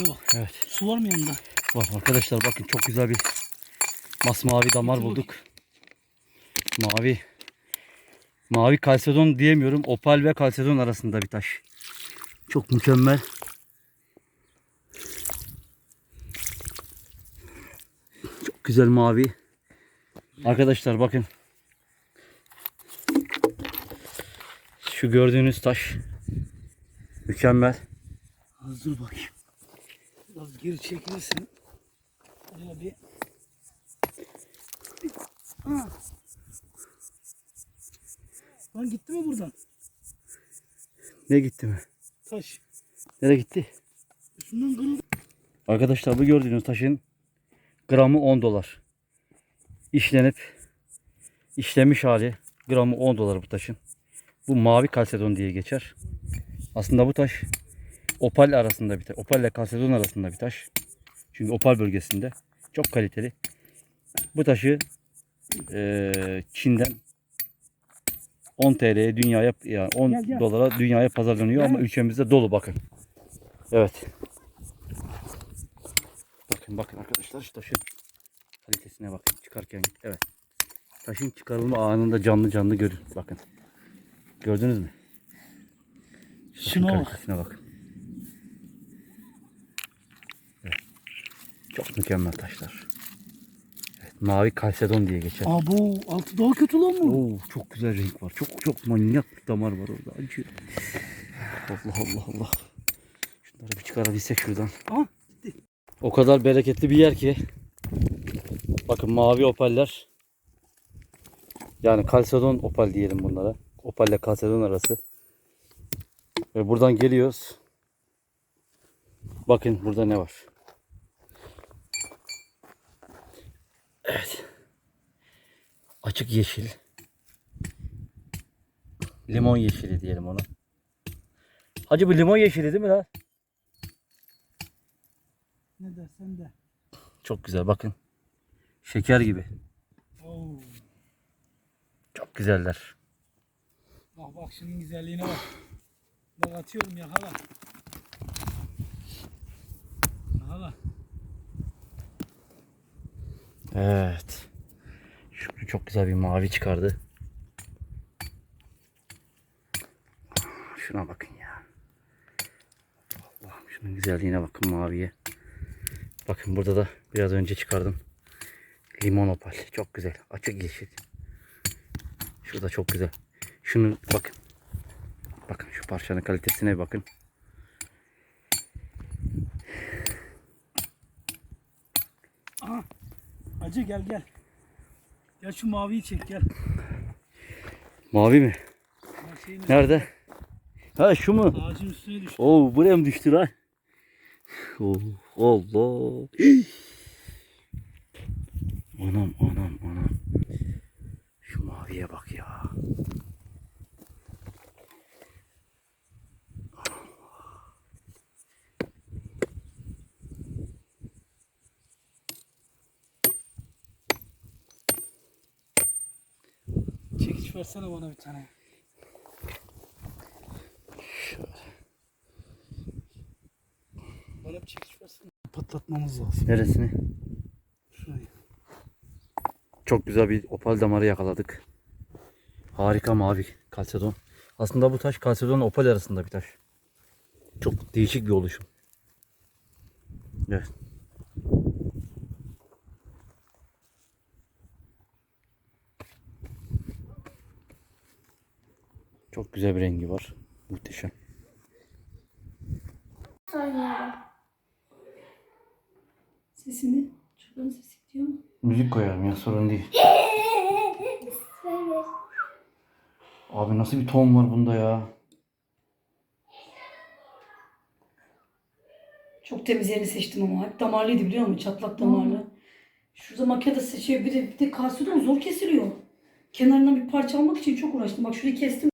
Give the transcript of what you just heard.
bak. Evet. Su var mı yanında? Var arkadaşlar bakın çok güzel bir masmavi damar bulduk. Mavi. Mavi kalsedon diyemiyorum. Opal ve kalsedon arasında bir taş. Çok mükemmel. Çok güzel mavi. Arkadaşlar bakın. Şu gördüğünüz taş mükemmel. Az dur bakayım. Biraz geri çekilirsen. Buraya bir. Ha. Lan gitti mi buradan? Ne gitti mi? Taş. Nereye gitti? Üstünden kırıldı. Arkadaşlar bu gördüğünüz taşın gramı 10 dolar. İşlenip işlemiş hali gramı 10 dolar bu taşın. Bu mavi kalsedon diye geçer. Aslında bu taş opal arasında bir taş. Opal ile kalsedon arasında bir taş. Çünkü opal bölgesinde. Çok kaliteli. Bu taşı eee, Çin'den 10 TL'ye dünyaya yani 10 Gel, gel. dolara dünyaya pazarlanıyor ama Gel. ülkemizde dolu bakın. Evet. Bakın bakın arkadaşlar şu taşın kalitesine bakın çıkarken evet. Taşın çıkarılma anında canlı canlı görün bakın. Gördünüz mü? Şuna bak. bakın. Evet. Çok mükemmel taşlar. Evet, mavi kalsedon diye geçer. Aa bu altı daha kötü lan bu. Oo, çok güzel renk var. Çok çok manyak bir damar var orada. Acıyor. Allah Allah Allah. Şunları bir çıkarabilsek şuradan. Aa O kadar bereketli bir yer ki. Bakın mavi opaller. Yani kalsedon opal diyelim bunlara. Opal ile kalsedon arası. Ve buradan geliyoruz. Bakın burada ne var. Evet. Açık yeşil. Limon yeşili diyelim ona. Hacı bu limon yeşili değil mi lan? ne dersen de. Çok güzel bakın. Şeker gibi. Oo. Çok güzeller. Bak bak şunun güzelliğine bak. Bak atıyorum yakala. Evet. Şükrü çok güzel bir mavi çıkardı. Şuna bakın ya. Allah'ım şunun güzelliğine bakın maviye. Bakın burada da biraz önce çıkardım. Limon opal. Çok güzel. Açık yeşil. Şurada çok güzel. Şunu bakın. Bakın şu parçanın kalitesine bakın. Acı gel gel. Gel şu maviyi çek gel. Mavi mi? Şeyin Nerede? Ha şu mu? ağacın üstüne düştü. Oo buraya mı düştü lan? Oo, Allah. anam anam anam. Şu maviye bak ya. Çekiç versene bana bir tane. Bana bir çekiç versene. Patlatmamız lazım. Neresini? Şurayı. Çok güzel bir opal damarı yakaladık. Harika mavi kalsedon. Aslında bu taş kalsedon opal arasında bir taş. Çok değişik bir oluşum. Evet. Çok güzel bir rengi var. Muhteşem. Sesini, çocuğun sesi gidiyor mu? Müzik koyarım ya sorun değil. Abi nasıl bir ton var bunda ya? Çok temiz yerini seçtim ama. Hep damarlıydı biliyor musun? Çatlak damarlı. Şurada makinede seçiyor. Bir de, bir de kalsiyum zor kesiliyor. Kenarından bir parça almak için çok uğraştım. Bak şurayı kestim.